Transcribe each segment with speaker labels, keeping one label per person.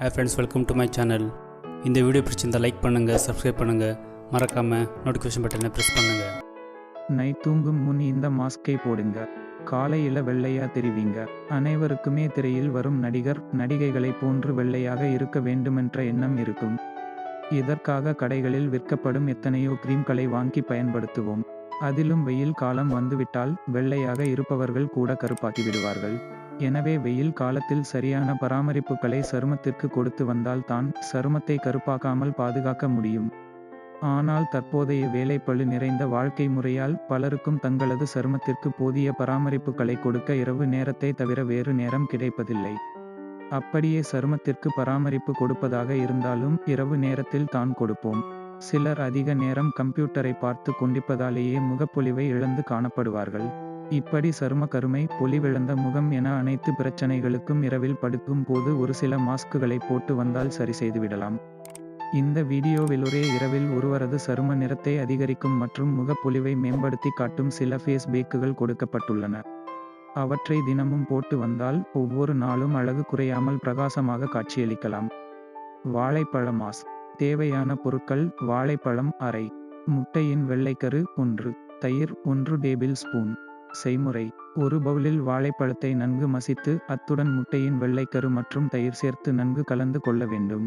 Speaker 1: Hey friends welcome to my channel இந்த video பிடிச்சிருந்தால் like பண்ணுங்கள் சப்ஸ்கிரைப் பண்ணுங்கள் மறக்காமல் நோட்டிஃபிகேஷன் பட்டனை ப்ரெஸ் பண்ணுங்கள்
Speaker 2: நைட் தூங்கும் முன் இந்த மாஸ்கை போடுங்க. காலையில் வெள்ளையாக தெரிவிங்க. அனைவருக்குமே திரையில் வரும் நடிகர் நடிகைகளைப் போன்று வெள்ளையாக இருக்க வேண்டுமென்ற எண்ணம் இருக்கும். இதற்காக கடைகளில் விற்கப்படும் எத்தனையோ கிரீம்களை வாங்கி பயன்படுத்துவோம். அதிலும் வெயில் காலம் வந்துவிட்டால் வெள்ளையாக இருப்பவர்கள் கூட கருப்பாக்கி விடுவார்கள். எனவே வெயில் காலத்தில் சரியான பராமரிப்புகளை சருமத்திற்கு கொடுத்து வந்தால் தான் சருமத்தை கருப்பாக்காமல் பாதுகாக்க முடியும். ஆனால் தற்போதைய வேலைப்பளு நிறைந்த வாழ்க்கை முறையால் பலருக்கும் தங்களது சருமத்திற்கு போதிய பராமரிப்புகளை கொடுக்க இரவு நேரத்தை தவிர வேறு நேரம் கிடைப்பதில்லை. அப்படியே சருமத்திற்கு பராமரிப்பு கொடுப்பதாக இருந்தாலும் இரவு நேரத்தில் தான் கொடுப்போம். சிலர் அதிக நேரம் கம்ப்யூட்டரை பார்த்து கொண்டிருப்பதாலேயே முகப்பொலிவை இழந்து காணப்படுவார்கள். இப்படி சரும கருமை பொலிவிழந்த முகம் என அனைத்து பிரச்சனைகளுக்கும் இரவில் படுக்கும் போது ஒரு சில மாஸ்குகளை போட்டு வந்தால் சரி செய்துவிடலாம் இந்த வீடியோவில் ஒரே இரவில் ஒருவரது சரும நிறத்தை அதிகரிக்கும் மற்றும் முகப்பொலிவை மேம்படுத்தி காட்டும் சில ஃபேஸ் பேக்குகள் கொடுக்கப்பட்டுள்ளன. அவற்றை தினமும் போட்டு வந்தால் ஒவ்வொரு நாளும் அழகு குறையாமல் பிரகாசமாக காட்சியளிக்கலாம். வாழைப்பழ மாஸ். தேவையான பொருட்கள் வாழைப்பழம் அரை. முட்டையின் வெள்ளைக்கரு ஒன்று. தயிர் ஒன்று டேபிள் ஸ்பூன். செய்முறை. ஒரு பவுலில் வாழைப்பழத்தை நன்கு மசித்து அத்துடன் முட்டையின் வெள்ளைக்கரு மற்றும் தயிர் சேர்த்து நன்கு கலந்து கொள்ள வேண்டும்.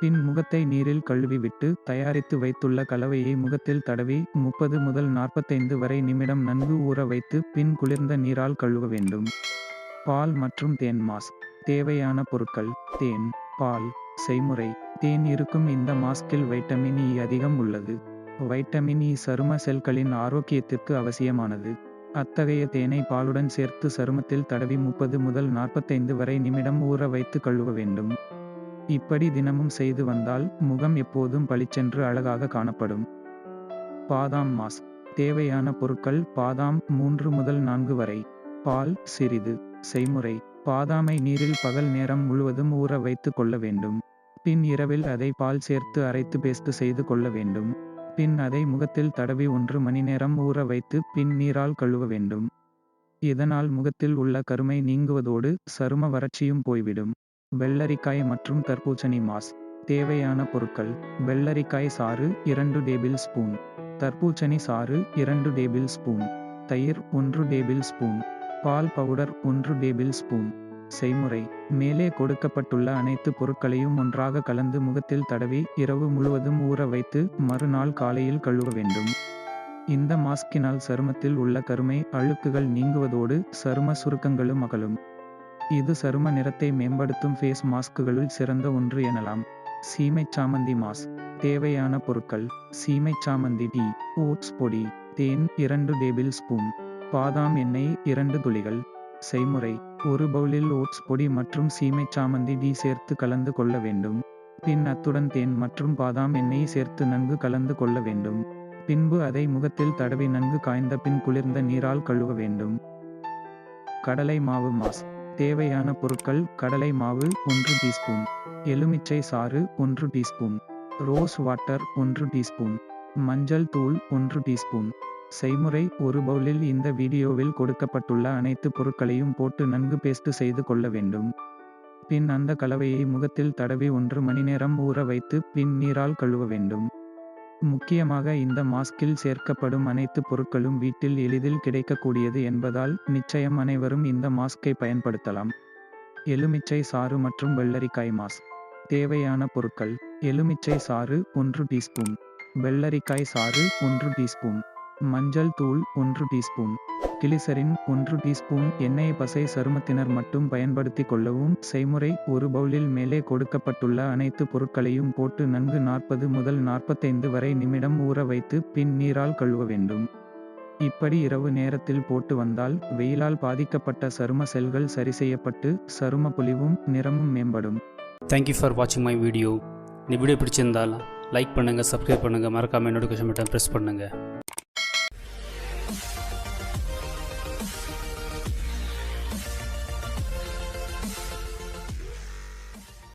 Speaker 2: பின் முகத்தை நீரில் கழுவி விட்டு தயாரித்து வைத்துள்ள கலவையை முகத்தில் தடவி முப்பது முதல் நாற்பத்தைந்து வரை நிமிடம் நன்கு ஊற வைத்து பின் குளிர்ந்த நீரால் கழுவ வேண்டும். பால் மற்றும் தேன் மாஸ்க் தேவையான பொருட்கள். தேன் பால் செய்முறை. தேன் இருக்கும் இந்த மாஸ்கில் வைட்டமின் இ அதிகம் உள்ளது. வைட்டமின் இ சரும செல்களின் ஆரோக்கியத்திற்கு அவசியமானது. அத்தகைய தேனை பாலுடன் சேர்த்து சருமத்தில் தடவி முப்பது முதல் நாற்பத்தைந்து வரை நிமிடம் ஊற வைத்து கழுவ வேண்டும். இப்படி தினமும் செய்து வந்தால் முகம் எப்போதும் பளிச்சென்று அழகாக காணப்படும். பாதாம் மாஸ்க் தேவையான பொருட்கள் பாதாம் மூன்று முதல் நான்கு வரை. பால் சிறிது. செய்முறை. பாதாமை நீரில் பகல் நேரம் முழுவதும் ஊற வைத்து கொள்ள வேண்டும். பின் இரவில் அதை பால் சேர்த்து அரைத்து பேஸ்ட் செய்து கொள்ள வேண்டும். பின் அதை முகத்தில் தடவி ஒன்று மணி நேரம் ஊற வைத்து பின் நீரால் கழுவ வேண்டும். இதனால் முகத்தில் உள்ள கருமை நீங்குவதோடு சரும வறட்சியும் போய்விடும். வெள்ளரிக்காய் மற்றும் தர்பூசணி மாஸ். தேவையான பொருட்கள். வெள்ளரிக்காய் சாறு இரண்டு டேபிள் ஸ்பூன். தர்பூசணி சாறு இரண்டு டேபிள் ஸ்பூன். தயிர் ஒன்று டேபிள் ஸ்பூன். பால் பவுடர் ஒன்று டேபிள் ஸ்பூன். செய்முறை. மேலே கொடுக்கப்பட்டுள்ள அனைத்து பொருட்களையும் ஒன்றாக கலந்து முகத்தில் தடவி இரவு முழுவதும் ஊற வைத்து மறுநாள் காலையில் கழுவ வேண்டும். இந்த மாஸ்கினால் சருமத்தில் உள்ள கருமை அழுக்குகள் நீங்குவதோடு சரும சுருக்கங்களும் அகலும். இது சரும நிறத்தை மேம்படுத்தும் ஃபேஸ் மாஸ்குகளுள் சிறந்த ஒன்று எனலாம். சீமை சாமந்தி மாஸ்க் தேவையான பொருட்கள். சீமை சாமந்தி டீ. ஓட்ஸ் பொடி. தேன் இரண்டு டேபிள் ஸ்பூன். பாதாம் எண்ணெய் இரண்டு துளிகள். செய்முறை. ஒரு பவுலில் ஓட்ஸ் பொடி மற்றும் சீமை சாமந்தி டீ சேர்த்து கலந்து கொள்ள வேண்டும். பின் அத்துடன் தேன் மற்றும் பாதாம் எண்ணெய் சேர்த்து நன்கு கலந்து கொள்ள வேண்டும். பின்பு அதை முகத்தில் தடவி நன்கு காய்ந்த பின் குளிர்ந்த நீரால் கழுவ வேண்டும். கடலை மாவு மாஸ். தேவையான பொருட்கள் கடலை மாவு ஒன்று டீஸ்பூன். எலுமிச்சை சாறு ஒன்று டீஸ்பூன். ரோஸ் வாட்டர் ஒன்று டீஸ்பூன். மஞ்சள் தூள் ஒன்று டீஸ்பூன். செய்முறை ஒரு பவுலில் இந்த வீடியோவில் கொடுக்கப்பட்டுள்ள அனைத்து பொருட்களையும் போட்டு நன்கு பேஸ்ட் செய்து கொள்ள வேண்டும். பின் அந்த கலவையை முகத்தில் தடவி ஒன்று மணி நேரம் ஊற வைத்து பின் நீரால் கழுவ வேண்டும். முக்கியமாக இந்த மாஸ்கில் சேர்க்கப்படும் அனைத்து பொருட்களும் வீட்டில் எளிதில் கிடைக்கக்கூடியது என்பதால் நிச்சயம் அனைவரும் இந்த மாஸ்கை பயன்படுத்தலாம். எலுமிச்சை சாறு மற்றும் வெள்ளரிக்காய் மாஸ்க் தேவையான பொருட்கள். எலுமிச்சை சாறு ஒன்று டீஸ்பூன். வெள்ளரிக்காய் சாறு ஒன்று டீஸ்பூன். மஞ்சள் தூள் ஒன்று டீஸ்பூன். கிளிசரின் ஒன்று டீஸ்பூன் எண்ணெய் பசை சருமத்தினர் மட்டும் பயன்படுத்தி கொள்ளவும். செய்முறை ஒரு பவுலில் மேலே கொடுக்கப்பட்டுள்ள அனைத்து பொருட்களையும் போட்டு நன்கு நாற்பது முதல் நாற்பத்தைந்து வரை நிமிடம் ஊற வைத்து பின் நீரால் கழுவ வேண்டும். இப்படி இரவு நேரத்தில் போட்டு வந்தால் வெயிலால் பாதிக்கப்பட்ட சரும செல்கள் சரி செய்யப்பட்டு சரும பொலிவும் நிறமும் மேம்படும்.
Speaker 1: தேங்க்யூ ஃபார் வாட்சிங் மை வீடியோ இந்த வீடியோ பிடிச்சிருந்தால் லைக் பண்ணுங்கள் சப்ஸ்கிரைப் பண்ணுங்கள் மறக்காமல் நோட்டிஃபிகேஷன் பட்டன் ப்ரெஸ் பண்ணுங்கள்